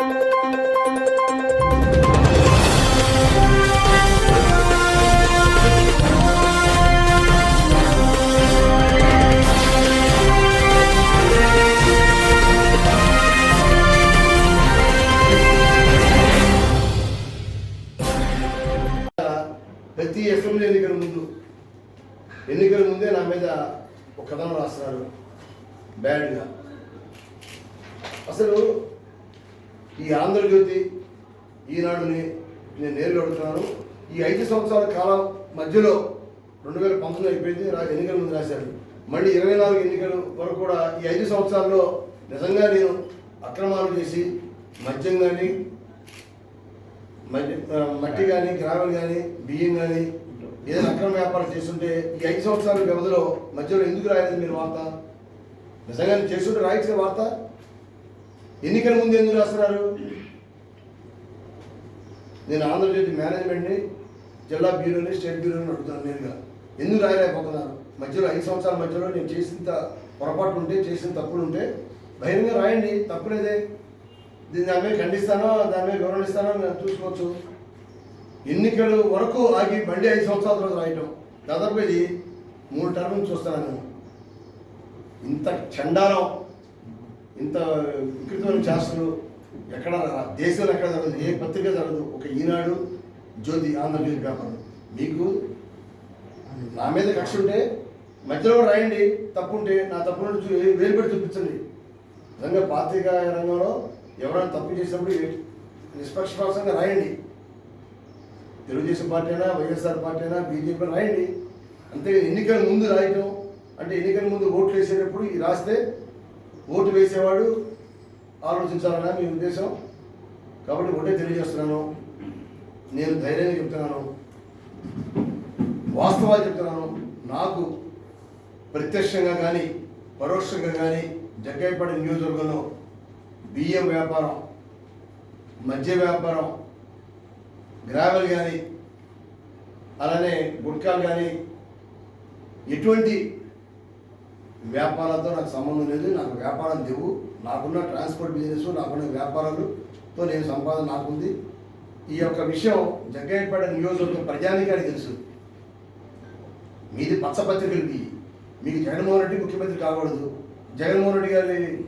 ప్రతి అసెంబ్లీ ఎన్నికల ముందు ఎన్నికల ముందే నా మీద ఒక కథనం రాస్తున్నారు బ్యాడ్గా అసలు ఈ ఆంధ్రజ్యోతి ఈనాడుని నేను నేరుగా అడుగుతున్నాను. ఈ ఐదు సంవత్సరాల కాలం మధ్యలో రెండు వేల పంతొమ్మిది అయిపోయింది రా ఎన్నికల ముందు రాశారు మళ్ళీ ఇరవై నాలుగు ఎన్నికల వరకు కూడా ఈ ఐదు సంవత్సరాల్లో నిజంగా నేను అక్రమాలు చేసి మద్యం కానీ మట్టి కానీ గ్రావెల్ కానీ బియ్యం కానీ ఏదైనా అక్రమ వ్యాపారం చేస్తుంటే ఈ ఐదు సంవత్సరాల వ్యవధిలో మధ్యలో ఎందుకు రాయలేదు మీరు వార్త? నిజంగా చేస్తుంటే రాయొచ్చు వార్త? ఎన్నికల ముందు ఎందుకు రాస్తున్నారు? నేను ఆంధ్రప్రదేశ్ మేనేజ్మెంట్ని జిల్లా బ్యూరోని స్టేట్ బ్యూరోని అడుగుతాను నేరుగా ఎందుకు రాయలేకపోతున్నారు? మధ్యలో ఐదు సంవత్సరాల మధ్యలో నేను చేసిన పొరపాటు ఉంటే చేసిన తప్పులు ఉంటే బహిరంగ రాయండి. తప్పులేదే దీన్ని దాని మీద ఖండిస్తానో దాని మీద వివరణిస్తానో నేను చూసుకోవచ్చు. ఎన్నికలు వరకు ఆగి మళ్ళీ ఐదు సంవత్సరాల తర్వాత రాయటం. దాదాపు ఇది మూడు టర్మ్ నుంచి నేను. ఇంత చండాలం. ఇంత వికృతమైన చేష్టలు ఎక్కడ దేశంలో ఎక్కడ జరగదు ఏ పత్రిక జరగదు. ఒక ఈనాడు జ్యోతి ఆంధ్రజ్యోతి పేపర్ మీకు నా మీద కక్ష ఉంటే మధ్యలో రాయండి. తప్పు ఉంటే నా తప్పు నుండి చూ- వేలు చూపించండి. నిజంగా పాత్రిక రంగంలో ఎవరైనా తప్పు చేసినప్పుడు నిష్పక్షపాతంగా రాయండి. తెలుగుదేశం పార్టీ అయినా వైఎస్ఆర్ పార్టీ అయినా బీజేపీ రాయండి. అంతే ఎన్నికల ముందు రాయటం అంటే ఎన్నికల ముందు ఓట్లు వేసేటప్పుడు రాస్తే ఓటు వేసేవాడు ఆలోచించాలన్నా మీ ఉద్దేశం. కాబట్టి ఒకటే తెలియజేస్తున్నాను. నేను ధైర్యంగా చెప్తున్నాను. వాస్తవాలు చెప్తున్నాను. నాకు ప్రత్యక్షంగా కానీ పరోక్షంగా కానీ జగ్గైపడి నియోజకవర్గంలో బియ్యం వ్యాపారం మద్య వ్యాపారం గ్రావెల్ కానీ అలానే గుట్కాలు కానీ ఎటువంటి వ్యాపారాలతో నాకు సంబంధం లేదు నాకు వ్యాపారం లేవు. నాకున్న ట్రాన్స్పోర్ట్ బిజినెస్ నాకున్న వ్యాపారాలతో నేను సంపాదన నాకుంది. ఈ యొక్క విషయం జగ్గయ్యపేట నియోజకవర్గం ప్రజానికానికి తెలుసు. మీది పచ్చపత్రికలు మీ మీకు జగన్మోహన్ రెడ్డి ముఖ్యమంత్రి కాకూడదు. జగన్మోహన్ రెడ్డి గారి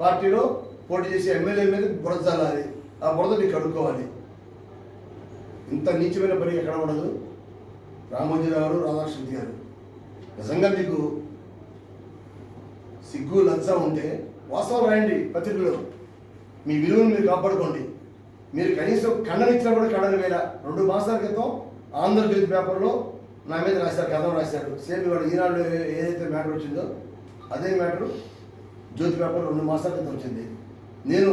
పార్టీలో పోటీ చేసే ఎమ్మెల్యే మీద బురద చల్లాలి ఆ బురద మీకు కడుక్కోవాలి. ఇంత నీచమైన పని ఎక్కడ ఉండదు? రామోజీరావు గారు రాధాకృష్ణ గారు. నిజంగా మీకు సిగ్గు లజ్జ ఉంటే వాస్తవం రాయండి పత్రికలో. మీ విలువను మీరు కాపాడుకోండి. మీరు కనీసం ఖండన ఇచ్చినా కూడా ఖండన వేల రెండు మాసాల క్రితం ఆంధ్రజ్యోతి పేపర్లో నా మీద రాశారు కథం రాశారు. సేమ్ ఇవాళ ఈనాడు ఏదైతే మ్యాటర్ వచ్చిందో అదే మ్యాటర్ జ్యోతి పేపర్ రెండు మాసాల క్రితం వచ్చింది. నేను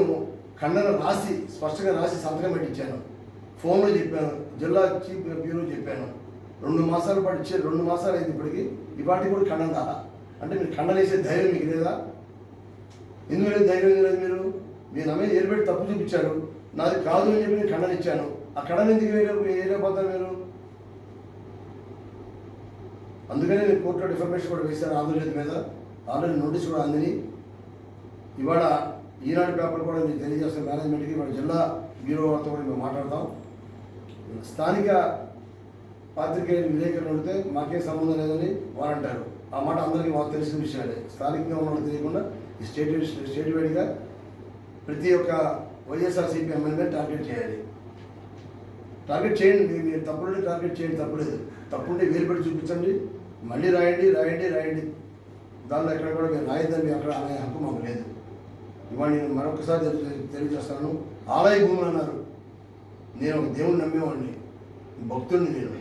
ఖండన రాసి స్పష్టంగా రాసి సంతకం పెట్టించాను ఫోన్లో చెప్పాను జిల్లా చీఫ్ బ్యూరో చెప్పాను. రెండు మాసాల పాటు ఇచ్చే రెండు మాసాలు అయింది ఇప్పటికి. ఇవాటికి కూడా ఖండన రాలా. అంటే మీరు కండలేసే ధైర్యం మీకు లేదా? ఎందుకు లేదు ధైర్యం లేదు మీరు? మీరు నా ఏర్పడి ఏర్పెట్టి తప్పు చూపించారు నాది కాదు అని చెప్పి నేను ఖండన ఇచ్చాను ఆ ఖండన ఎందుకు వేరే వేరేపోతారు మీరు? అందుకనే నేను కోర్టులో డిఫర్మేషన్ కూడా వేశాను ఆంధ్రజ్యోతి మీద. ఆల్రెడీ నోటీస్ కూడా అందిని ఇవాళ ఈనాడు పేపర్ కూడా మీకు తెలియజేస్తున్న మేనేజ్మెంట్కి ఇవాళ జిల్లా బ్యూరో వారితో కూడా మేము మాట్లాడతాం. స్థానిక పాత్రికేయులు విలేకరులు అడిగితే మాకేం సంబంధం లేదని వారంటారు. ఆ మాట అందరికీ మాకు తెలిసిన విషయాలే. స్థానికంగా ఉన్న తెలియకుండా ఈ స్టేట్ స్టేట్ వైడ్గా ప్రతి ఒక్క వైఎస్ఆర్సీపీ ఎమ్మెల్యే టార్గెట్ చేయాలి. టార్గెట్ చేయండి. మీరు తప్పుంటే టార్గెట్ చేయండి. తప్పులేదు తప్పుంటే వేలు పెట్టి చూపించండి. మళ్ళీ రాయండి రాయండి రాయండి. దానిలో ఎక్కడ కూడా మీరు రాయద్దని అక్కడ అనే హక్కు మాకు లేదు. ఇవాళ నేను మరొకసారి తెలియజేస్తాను. ఆలయ భూములు అన్నారు. నేను ఒక దేవుడిని నమ్మేవాడిని. భక్తుడిని నేను.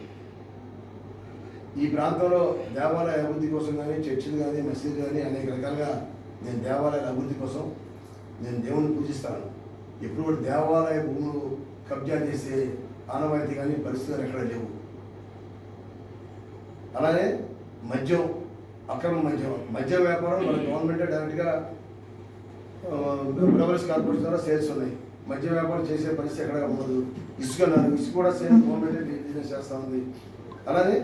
ఈ ప్రాంతంలో దేవాలయ అభివృద్ధి కోసం కానీ చర్చిలు కానీ మసీదు కానీ అనేక రకాలుగా నేను దేవాలయాల అభివృద్ధి కోసం నేను దేవుణ్ణి పూజిస్తాను. ఎప్పుడు కూడా దేవాలయ భూములు కబ్జా చేసే ఆనవాయితీ కానీ పరిస్థితులు ఎక్కడ లేవు. అలానే మద్యం అక్రమ మద్యం మద్యం వ్యాపారం మన గవర్నమెంటే డైరెక్ట్గా బ్రవర్స్ కార్పొరేషన్ ద్వారా సేల్స్ ఉన్నాయి. మద్య వ్యాపారం చేసే పరిస్థితి ఎక్కడ ఉండదు. ఇసుక ఇసుక కూడా సేమ్ గవర్నమెంట్ బిజినెస్ చేస్తూ ఉంది. అలానే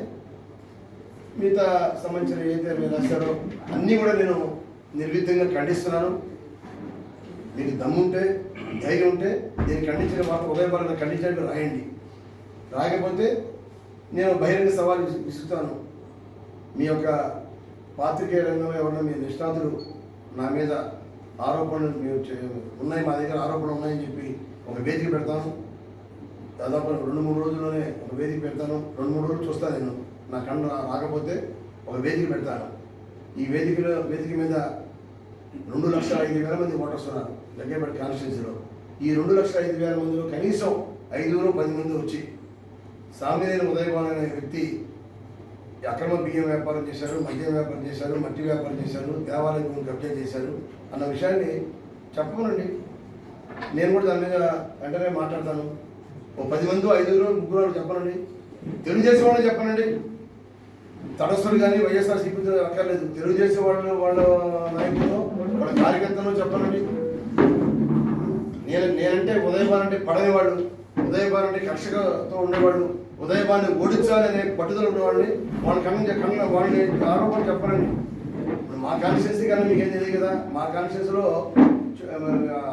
మిగతా సంబంధించిన ఏదైతే మీరు రాశారో అన్నీ కూడా నేను నిర్విధంగా ఖండిస్తున్నాను. మీకు దమ్ముంటే ధైర్యం ఉంటే నేను ఖండించిన వార్త ఉదయపరంగా ఖండించినట్టు రాయండి. రాకపోతే నేను బహిరంగ సవాలు ఇస్తాను మీ యొక్క పాత్రికేయ రంగంలో ఎవరన్నా మీ నిష్ణాతులు నా మీద ఆరోపణలు మీరు చే- ఉన్నాయి మా దగ్గర ఆరోపణలు ఉన్నాయని చెప్పి ఒక వేదిక పెడతాను. దాదాపు రెండు మూడు రోజుల్లోనే ఒక వేదిక పెడతాను. రెండు మూడు రోజులు చూస్తాను నేను. నా కన్ను రాకపోతే ఒక వేదిక పెడతాను ఈ వేదికలో వేదిక మీద రెండు లక్షల ఐదు వేల మంది ఓటర్స్ ఉన్నారు దగ్గరపడి కాన్స్టిట్యున్సీలో. ఈ రెండు లక్షల ఐదు వేల మందిలో కనీసం ఐదుగురు పది మంది వచ్చి సామినేని ఉదయభాన్ అనే వ్యక్తి అక్రమ బియ్యం వ్యాపారం చేశారు మద్యం వ్యాపారం చేశారు మట్టి వ్యాపారం చేశారు దేవాలయం భూమిని కబ్జా చేశారు అన్న విషయాన్ని చెప్పమనండి. నేను కూడా దాని మీద వెంటనే మాట్లాడతాను. ఓ పది మంది ఐదుగురు ముగ్గురు చెప్పనండి. తెలుగు వాళ్ళని చెప్పనండి. తటస్థులు కానీ వైఎస్ఆర్ సిపి అక్కర్లేదు. తెలుగుదేశం వాళ్ళు వాళ్ళ నాయకులు వాళ్ళ కార్యకర్తలు చెప్పనండి నేను నేనంటే ఉదయభాన్ అంటే పడనివాడు ఉదయభాన్ అంటే కక్షతో ఉండేవాడు ఉదయభాన్ని ఓడించాలనే పట్టుదల ఉండేవాడిని వాళ్ళ కన్న కన్న వాళ్ళని ఆరోపణ చెప్పనండి మా కాన్స్టిట్యూన్సీ కానీ మీకేం తెలియదు కదా? మా కాన్స్టిట్యూన్సీలో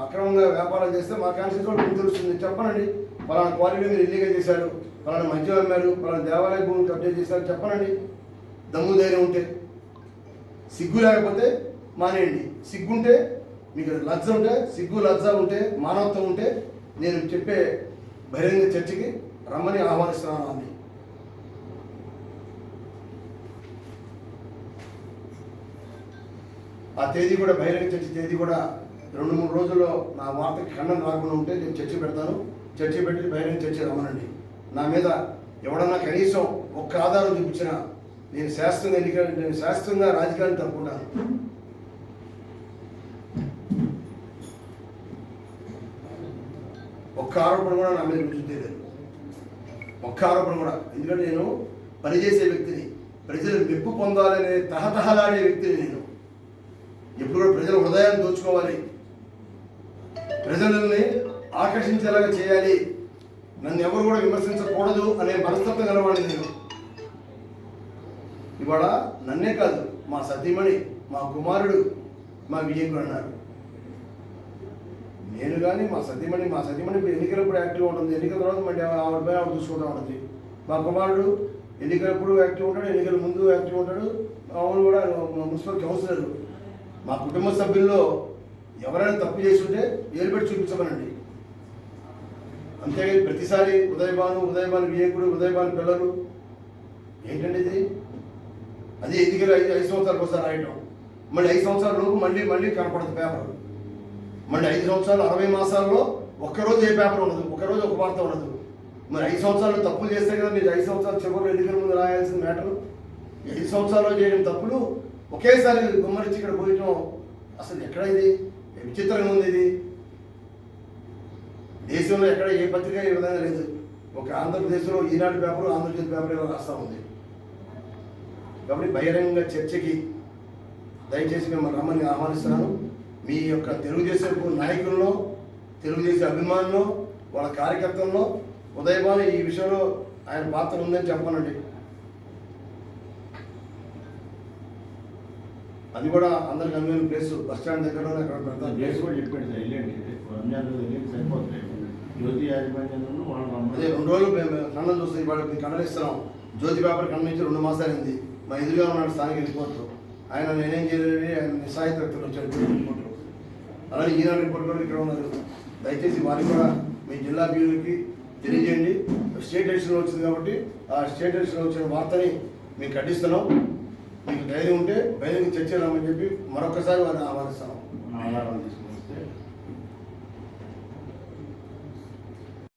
అక్రమంగా వ్యాపారం చేస్తే మా కాన్స్టిట్యూన్సీలో మీకు తెలుస్తుంది. చెప్పనండి పలానా క్వాలిటీ మీరు ఇల్లీగల్ చేశారు. పలానా మద్యం అమ్మారు పలానా దేవాలయ భూమిని కబ్జా చేశారు. చెప్పనండి దమ్ము ధైర్యం ఉంటే సిగ్గు లేకపోతే మానేయండి. సిగ్గుంటే మీకు లజ్జ ఉంటే సిగ్గు లజ్జ ఉంటే మానవత్వం ఉంటే నేను చెప్పే బహిరంగ చర్చకి రమ్మని ఆహ్వానిస్తున్నాను అని ఆ తేదీ కూడా బహిరంగ చర్చ తేదీ కూడా రెండు మూడు రోజుల్లో నా వార్తకి ఖండం రాకుండా ఉంటే నేను చర్చ పెడతాను. చర్చ పెట్టి బహిరంగ చర్చ రమ్మనండి. నా మీద ఎవడన్నా కనీసం ఒక్క ఆధారం చూపించినా నేను శాస్త్రంగా ఎన్నిక నేను శాస్త్రంగా రాజకీయాన్ని తప్పుకుంటాను ఒక్క ఆరోపణ కూడా నా మీద రుజువు లేదు ఒక్క ఆరోపణ కూడా. ఎందుకంటే నేను పనిచేసే వ్యక్తిని ప్రజలు మెప్పు పొందాలనే తహతహలాడే వ్యక్తిని నేను. ఎప్పుడు కూడా ప్రజల హృదయాన్ని దోచుకోవాలి. ప్రజలని ఆకర్షించేలాగా చేయాలి. నన్ను ఎవరు కూడా విమర్శించకూడదు అనే మనస్తత్వం గలవాడిని నేను. ఇవాళ నన్నే కాదు మా సతీమణి మా కుమారుడు మా విజయకుడు అన్నారు. నేను కానీ మా సతీమణి మా సతీమణి ఇప్పుడు ఎన్నికలప్పుడు యాక్టివ్ ఉంటుంది. ఎన్నికల తర్వాత మళ్ళీ ఆవిడ పైన ఆవిడ చూసుకుంటూ ఉంటుంది. మా కుమారుడు ఎన్నికలప్పుడు యాక్టివ్ ఉంటాడు ఎన్నికల ముందు యాక్టివ్ ఉంటాడు. ఆవిడ కూడా మున్సిపల్ కౌన్సిలర్. మా కుటుంబ సభ్యుల్లో ఎవరైనా తప్పు చేస్తుంటే ఉంటే చూపించమనండి. అంతేగాని ప్రతిసారి ఉదయభాను ఉదయభాను విజయకుడు ఉదయభాను పిల్లలు. ఏంటండి ఇది? అది ఎన్నికలు ఐదు ఐదు సంవత్సరాలకు ఒకసారి రాయటం. మళ్ళీ ఐదు సంవత్సరాల లోపు మళ్ళీ మళ్ళీ కనపడదు పేపర్. మళ్ళీ ఐదు సంవత్సరాలు అరవై మాసాల్లో ఒక్కరోజు ఏ పేపర్ ఉండదు. ఒక్కరోజు ఒక వార్త ఉండదు. మరి ఐదు సంవత్సరాలు తప్పులు చేస్తే కదా మీరు ఐదు సంవత్సరాలు చివరిలో ఎన్నికల ముందు రాయాల్సిన మ్యాటర్? ఐదు సంవత్సరాలు చేయడం తప్పులు. ఒకేసారి గుమ్మరించి ఇక్కడ పోయటం అసలు ఎక్కడ ఇది? విచిత్రంగా ఉంది ఇది? దేశంలో ఎక్కడ ఏ పత్రిక ఏ విధంగా లేదు. ఒక ఆంధ్రప్రదేశ్లో ఈనాడు పేపర్ ఆంధ్రజ్యోతి పేపర్ ఇలా రాస్తా ఉంది. కాబట్టి బహిరంగ చర్చకి దయచేసి మిమ్మల్ని రమ్మని ఆహ్వానిస్తున్నాను. మీ యొక్క తెలుగుదేశం నాయకుల్లో తెలుగుదేశం అభిమానులు వాళ్ళ కార్యకర్తల్లో ఉదయభాను ఈ విషయంలో ఆయన పాత్ర ఉందని చెప్పనండి. అది కూడా అందరికి అనువైన ప్లేస్. బస్ స్టాండ్ దగ్గర అక్కడ పెడతాను. చేసి కూడా చెప్పాడు సార్ వెళ్ళండి. రంజాన్ వెళ్ళి సరిపోతాయి జ్యోతి యాజమాన్యం వాళ్ళు అదే రెండు రోజులు మేము కన్నం చూస్తే ఇవాళ మీకు కన్నం ఇస్తున్నాం. జ్యోతి పేపర్ కన్నం ఇచ్చి రెండు మాసాలు అయింది. మా ఎదురుగా ఉన్నాడు స్థానిక రిపోర్టర్ ఆయన నేనేం చేయలేదు ఆయన నిస్సాయిత వ్యక్తులు వచ్చాడు రిపోర్టర్ అలాగే ఈనాడు రిపోర్టర్ ఇక్కడ ఉన్నారు దయచేసి వారికి కూడా మీ జిల్లా బ్యూరోకి తెలియజేయండి. స్టేట్ ఎడిషన్లో వచ్చింది కాబట్టి ఆ స్టేట్ ఎడిషన్లో వచ్చిన వార్తని మీకు ఖండిస్తున్నాం. మీకు ధైర్యం ఉంటే బహిరంగ చర్చ రామని చెప్పి మరొకసారి వారిని ఆహ్వానిస్తాం. ఆధారాలు